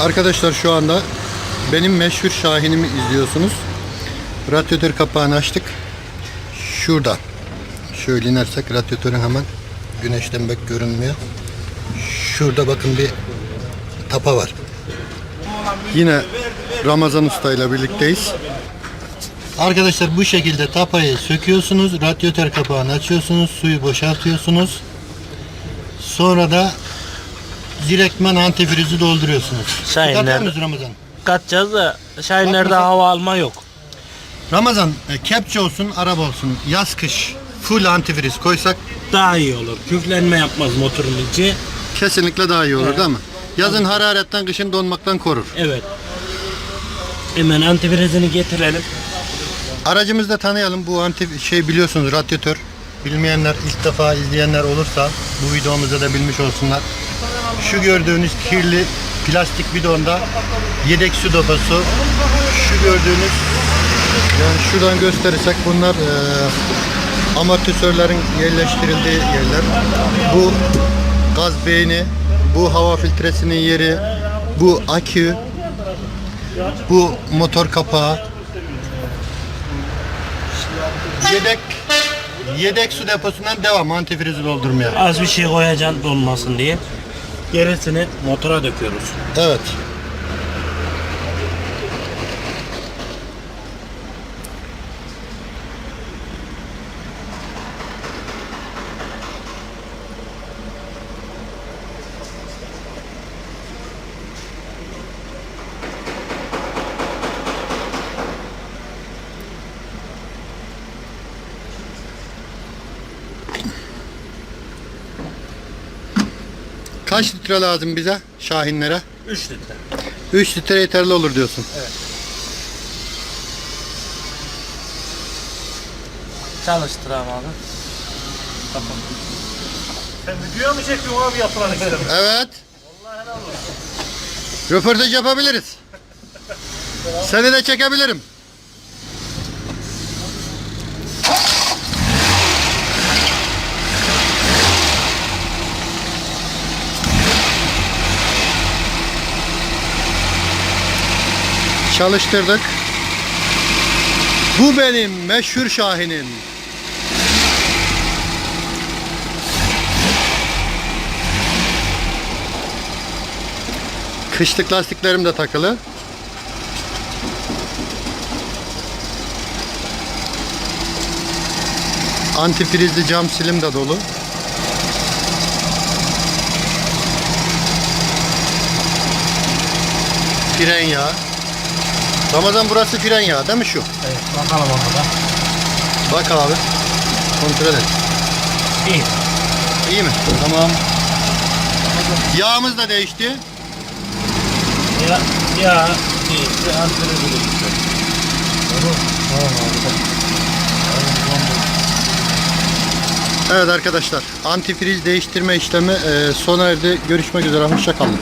Arkadaşlar şu anda benim meşhur Şahin'imi izliyorsunuz. Radyatör kapağını açtık. Şurada. Şöyle inersek radyatörün hemen güneşten bek görünmüyor. Şurada bakın bir tapa var. Yine Ramazan Usta ile birlikteyiz. Arkadaşlar bu şekilde tapayı söküyorsunuz. Radyatör kapağını açıyorsunuz. Suyu boşaltıyorsunuz. Sonra da direktmen antifrizi dolduruyorsunuz. Şahinler- musunuz Ramazan? Kaçacağız da Şahinler'de bak. hava alma yok. Ramazan e, kepçe olsun, araba olsun, yaz kış full antifriz koysak Daha iyi olur. Küflenme yapmaz motorun içi. kesinlikle daha iyi olur değil mi? Yazın hararetten, kışın donmaktan korur. Evet. Hemen antifrizini getirelim. Aracımızda tanıyalım. Bu anti şey biliyorsunuz radyatör. Bilmeyenler ilk defa izleyenler olursa bu videomuzda da bilmiş olsunlar. Şu gördüğünüz kirli plastik bidonda yedek su deposu. Şu gördüğünüz yani şuradan gösterirsek bunlar e, amortisörlerin yerleştirildiği yerler. Bu gaz beyni, bu hava filtresinin yeri, bu akü, bu motor kapağı, Yedek yedek su deposundan devam antifrizi doldurmaya. Az bir şey koyacaksın donmasın diye. Gerisini motora döküyoruz. Evet. Kaç litre lazım bize Şahinlere? 3 litre. 3 litre yeterli olur diyorsun. Çalıştıralım abi. Sen video mu çekiyorsun abi yapılan işlemi? Evet. Röportaj yapabiliriz. Seni de çekebilirim. Çalıştırdık. Bu benim meşhur Şahin'im. Kışlık lastiklerim de takılı. Antifrizli cam silim de dolu. Fren yağı. Ramazan burası fren yağı değil mi şu? Evet bakalım ona da. Bak abi. Kontrol et. İyi. İyi mi? Tamam. Yağımız da değişti. Ya, ya değişti. Antifrizi değişti. Tamam abi. Evet arkadaşlar antifriz değiştirme işlemi e, sona erdi. Görüşmek üzere. Hoşçakalın.